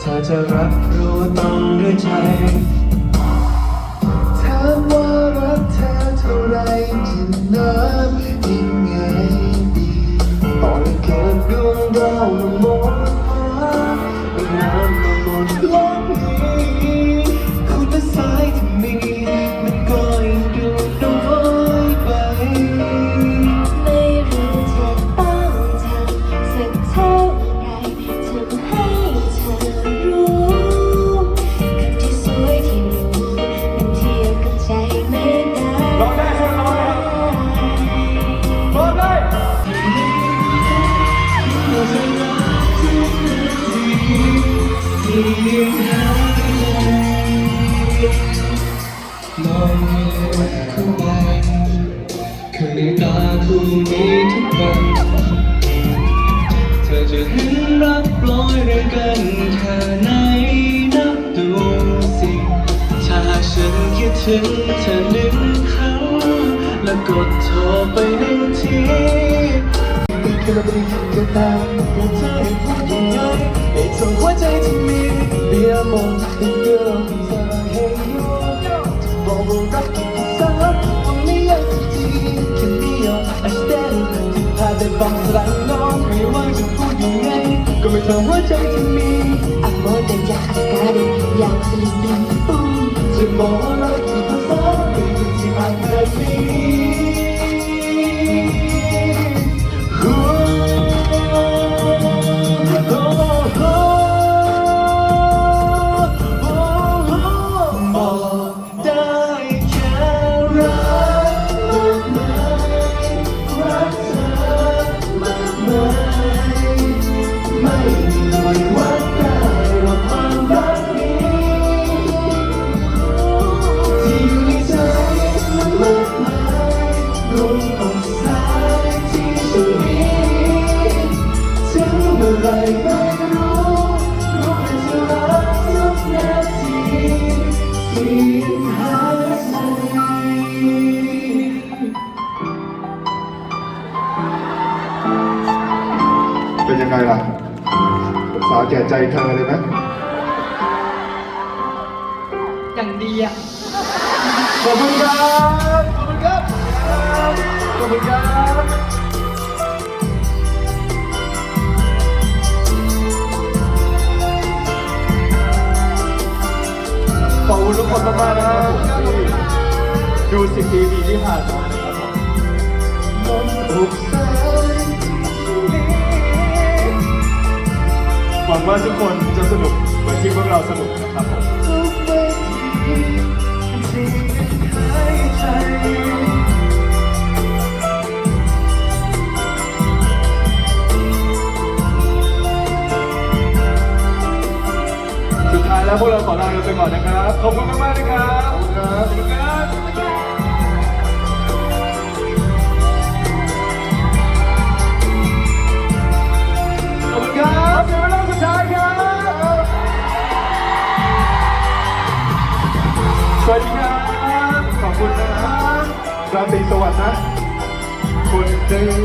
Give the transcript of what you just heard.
เธอจะรับรู้ต้องด้วยใจ มองเห็นคู่ใดข้างในตาคู่นี้ทุกวันเธอจะเห็นรักปล่อยเรื่องกันแค่ไหนนับดูสิถ้าฉันคิดถึงเธอหนึ่งครั้งแล้วกดโทรไปหนึ่งทีติดกันแล้วไม่ได้ยินกันตามแต่เธอให้พูดยังไงให้ส่งหัวใจที่มี ภาษาวันนี้ยังสุดทีแค่นี้อะ I stand ที่พาได้บังสลายน้องไม่ว่าจะพูดยังไง ก็ไม่เท่าหัวใจที่มี Amor dan jahat sekali yang selindung uh. จะบอกว่ารักกี่ภาษา เป็นยังไงล่ะสาวแก่ใจเธอเลยไหมอย่างดีอะ ขอบคุณครับ ขอบคุณครับ ขอบคุณครับ คุณทุกคนมากๆนะครับที่ดูสิบปีที่ผ่านมานะครับผมหวังว่าทุกคนจะสนุกเหมือนที่พวกเราสนุกนะครับ แล้วพวกเราขอลาไปก่อนนะครับ ขอบคุณมากๆนะครับขอบคุณครับขอบคุณครับขอบคุณครับเดี๋ยวเวลาสุดท้ายครับ สวัสดีครับ ขอบคุณนะครับราตรีสวัสดิ์นะคนหนึ่ง